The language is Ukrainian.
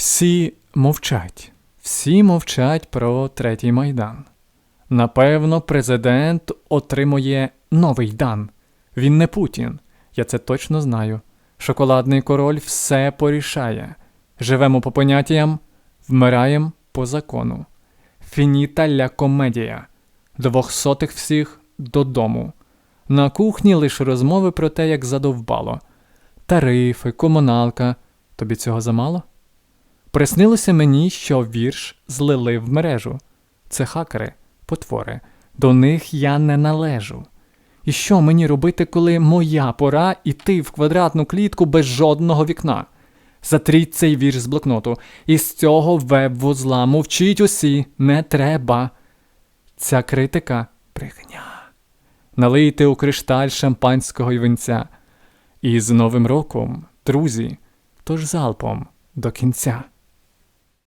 Всі мовчать, всі мовчать про третій майдан. Напевно, президент отримує новий дан. Він не Путін, я це точно знаю. Шоколадний король все порішає. Живемо по поняттям, вмираєм по закону. Фініта ля комедія. Двохсотих всіх додому. На кухні лише розмови про те, як задовбало. Тарифи, комуналка. Тобі цього замало? Приснилося мені, що вірш злили в мережу. Це хакери, потвори. До них я не належу. І що мені робити, коли моя пора іти в квадратну клітку без жодного вікна? Затріть цей вірш з блокноту. Із цього веб-вузла мовчіть усі, не треба. Ця критика брехня. Налийте у кришталь шампанського й винця. І з Новим роком, друзі, тож залпом до кінця.